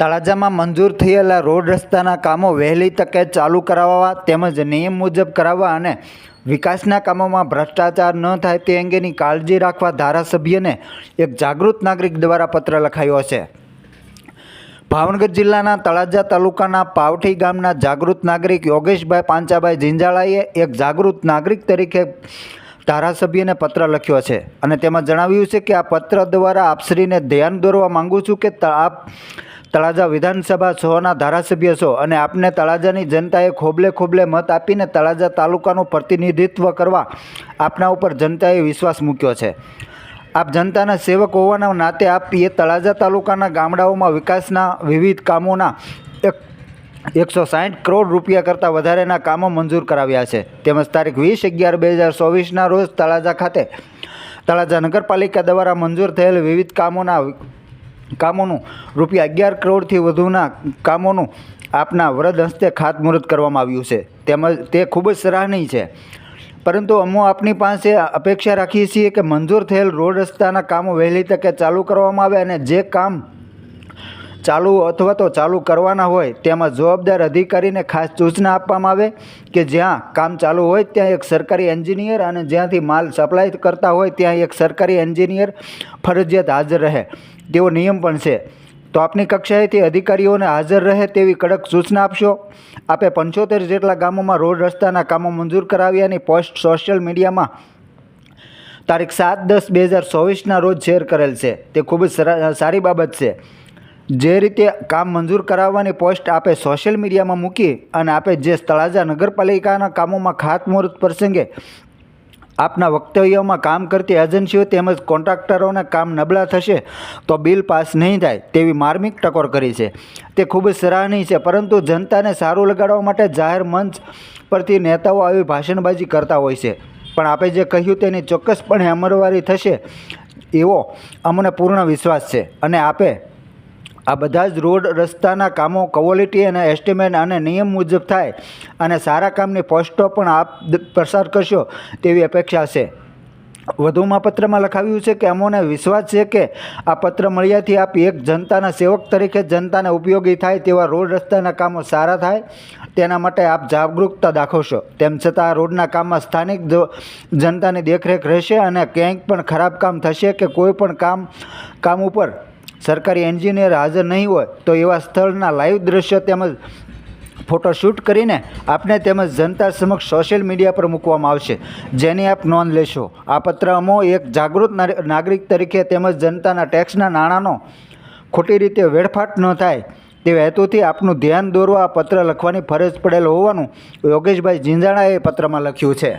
તળાજામાં મંજૂર થયેલા રોડ રસ્તાના કામો વહેલી તકે ચાલુ કરાવવા તેમજ નિયમ મુજબ કરાવવા અને વિકાસના કામોમાં ભ્રષ્ટાચાર ન થાય તે અંગેની કાળજી રાખવા ધારાસભ્યને એક જાગૃત નાગરિક દ્વારા પત્ર લખાયો છે. ભાવનગર જિલ્લાના તળાજા તાલુકાના પાવઠી ગામના જાગૃત નાગરિક યોગેશભાઈ પાંચાભાઈ જિંજાળાએ એક જાગૃત નાગરિક તરીકે ધારાસભ્યને પત્ર લખ્યો છે અને તેમાં જણાવ્યું છે કે આ પત્ર દ્વારા આપશ્રીને ધ્યાન દોરવા માંગુ છું કે આપ તળાજા વિધાનસભા છના ધારાસભ્ય છો અને આપને તળાજાની જનતાએ ખોબલે ખોબલે મત આપીને તળાજા તાલુકાનું પ્રતિનિધિત્વ કરવા આપના ઉપર જનતાએ વિશ્વાસ મૂક્યો છે. આપ જનતાના સેવક હોવાના નાતે આપીએ તળાજા તાલુકાના ગામડાઓમાં વિકાસના વિવિધ કામોના એક એકસો સાહીઠ કરોડ રૂપિયા કરતાં વધારેના કામો મંજૂર કરાવ્યા છે. તેમજ તારીખ વીસ અગિયાર બે હજાર ચોવીસના રોજ તળાજા ખાતે તળાજા નગરપાલિકા દ્વારા મંજૂર થયેલ વિવિધ કામોના કામોનું રૂપિયા અગિયાર કરોડથી વધુના કામોનું આપના વરદ હસ્તે ખાતમુહૂર્ત કરવામાં આવ્યું છે. તેમજ તે ખૂબ જ સરાહનીય છે. પરંતુ અમો આપની પાસે અપેક્ષા રાખીએ છીએ કે મંજૂર થયેલ રોડ રસ્તાના કામો વહેલી તકે ચાલુ કરવામાં આવે અને જે કામ ચાલુ અથવા તો ચાલુ કરવાના હોય, તેમાં જવાબદાર અધિકારીને ખાસ સૂચના આપવામાં આવે કે જ્યાં કામ ચાલુ હોય, ત્યાં એક સરકારી એન્જિનિયર અને જ્યાંથી માલ સપ્લાય કરતા હોય, ત્યાં એક સરકારી એન્જિનિયર ફરજિયાત હાજર રહે. તેવો નિયમ પણ છે. તો આપની કક્ષાએથી અધિકારીઓને હાજર રહે તેવી કડક સૂચના આપશો. આપે પંચોતેર જેટલા ગામોમાં રોડ રસ્તાના કામો મંજૂર કરાવ્યાની પોસ્ટ સોશિયલ મીડિયામાં તારીખ સાત દસ બે હજાર ચોવીસના રોજ શેર કરેલ છે. તે ખૂબ જ સરા- બાબત છે. જે રીતે કામ મંજૂર કરાવવાની પોસ્ટ આપે સોશિયલ મીડિયામાં મૂકી અને આપે જે તળાજા નગરપાલિકાના કામોમાં ખાતમુહૂર્ત પ્રસંગે આપના વક્તવ્યોમાં કામ કરતી એજન્સીઓ તેમજ કોન્ટ્રાક્ટરોના કામ નબળા થશે તો બિલ પાસ નહીં થાય તેવી માર્મિક ટકોર કરી છે. તે ખૂબ જ સરાહનીય છે, પરંતુ જનતાને સારું લગાડવા માટે જાહેર મંચ પરથી નેતાઓ આવી ભાષણબાજી કરતા હોય છે. પણ આપે જે કહ્યું તેની ચોક્કસપણે અમલવારી થશે એવો અમને પૂર્ણ વિશ્વાસ છે અને આપે આ બધા જ રોડ રસ્તાના કામો ક્વોલિટી અને એસ્ટિમેટ અને નિયમ મુજબ થાય અને સારા કામની પોસ્ટો પણ આપ પસાર કરશો તેવી અપેક્ષા છે. વધુમાં પત્રમાં લખાવ્યું છે કે અમોને વિશ્વાસ છે કે આ પત્ર મળ્યાથી આપ એક જનતાના સેવક તરીકે જનતાને ઉપયોગી થાય તેવા રોડ રસ્તાના કામો સારા થાય, તેના માટે આપ જાગૃતતા દાખવશો. તેમ છતાં આ રોડના કામમાં સ્થાનિક જનતાની દેખરેખ રહેશે અને ક્યાંક પણ ખરાબ કામ થશે કે કોઈ પણ કામ કામ ઉપર સરકારી એન્જિનિયર હાજર નહીં હોય તો એવા સ્થળના લાઈવ દ્રશ્યો તેમજ ફોટોશૂટ કરીને આપને તેમજ જનતા સમક્ષ સોશિયલ મીડિયા પર મૂકવામાં આવશે. જેની આપ નોંધ લેશો, આ પત્ર અમો એક જાગૃત નાગરિક તરીકે તેમજ જનતાના ટેક્સના નાણાંનો ખોટી રીતે વેડફાટ ન થાય તે હેતુથી આપનું ધ્યાન દોરવા આ પત્ર લખવાની ફરજ પડેલ હોવાનું યોગેશભાઈ જિંજાણાએ પત્રમાં લખ્યું છે.